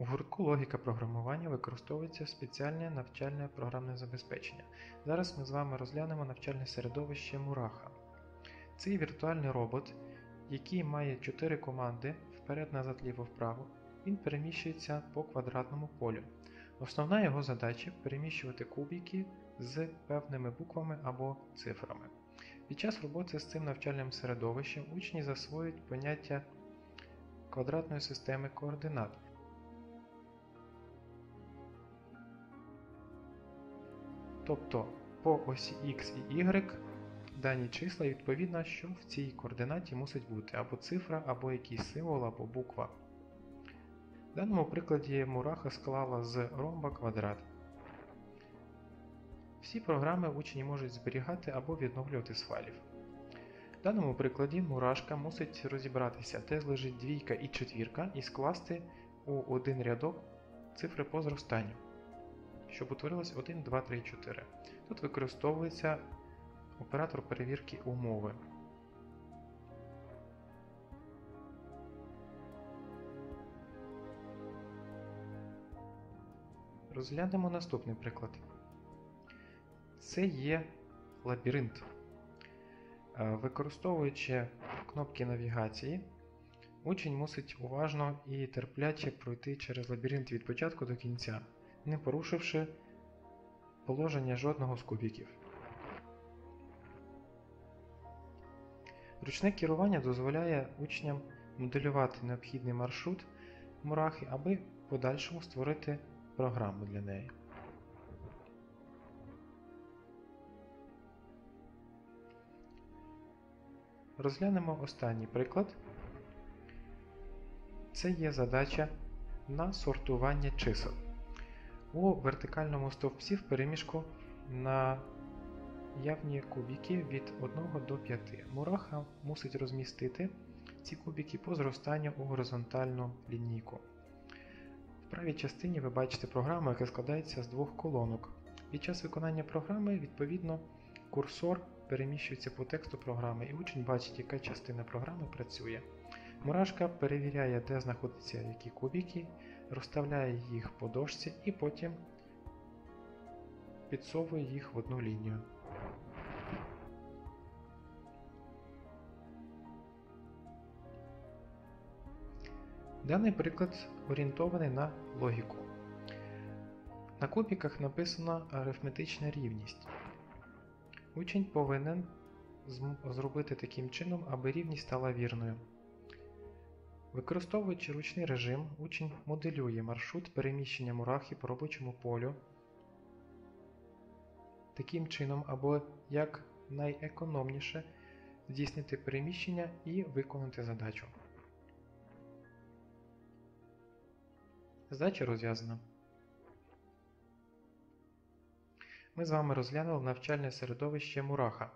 У гуртку логіка програмування використовується спеціальне навчальне програмне забезпечення. Зараз ми з вами розглянемо навчальне середовище Мураха. Це віртуальний робот, який має 4 команди вперед, назад, ліво, вправо. Він переміщується по квадратному полю. Основна його задача переміщувати кубики з певними буквами або цифрами. Під час роботи з цим навчальним середовищем учні засвоюють поняття квадратної системи координат. Тобто по осі X і Y дані числа відповідно, що в цій координаті мусить бути або цифра, або якийсь символ, або буква. В даному прикладі Мураха склала з ромба квадрат. Всі програми учні можуть зберігати або відновлювати з файлів. В даному прикладі мурашка мусить розібратися, де лежить двійка і четвірка, і скласти у один рядок цифри по зростанню, щоб утворилось 1, 2, 3, 4. Тут використовується оператор перевірки умови. Розглянемо наступний приклад. Це є лабіринт. Е, Використовуючи кнопки навігації, учень мусить уважно і терпляче пройти через лабіринт від початку до кінця, не порушивши положення жодного з кубіків. Ручне керування дозволяє учням моделювати необхідний маршрут мурахи, аби в подальшому створити програму для неї. Розглянемо останній приклад. Це є задача на сортування чисел. У вертикальному стовпці в переміжку на явні кубики від 1 до 5. Мураха мусить розмістити ці кубики по зростанню у горизонтальну лінійку. В правій частині ви бачите програму, яка складається з двох колонок. Під час виконання програми, відповідно, курсор переміщується по тексту програми, і учень бачить, яка частина програми працює. Мурашка перевіряє, де знаходяться які кубики, розставляє їх по дошці і потім підсовує їх в одну лінію. Даний приклад орієнтований на логіку. На кубіках написано арифметична рівність. Учень повинен зробити таким чином, аби рівність стала вірною. Використовуючи ручний режим, учень моделює маршрут переміщення мурахи по робочому полю таким чином, або як найекономніше здійснити переміщення і виконати задачу. Задача розв'язана. Ми з вами розглянули навчальне середовище Мураха.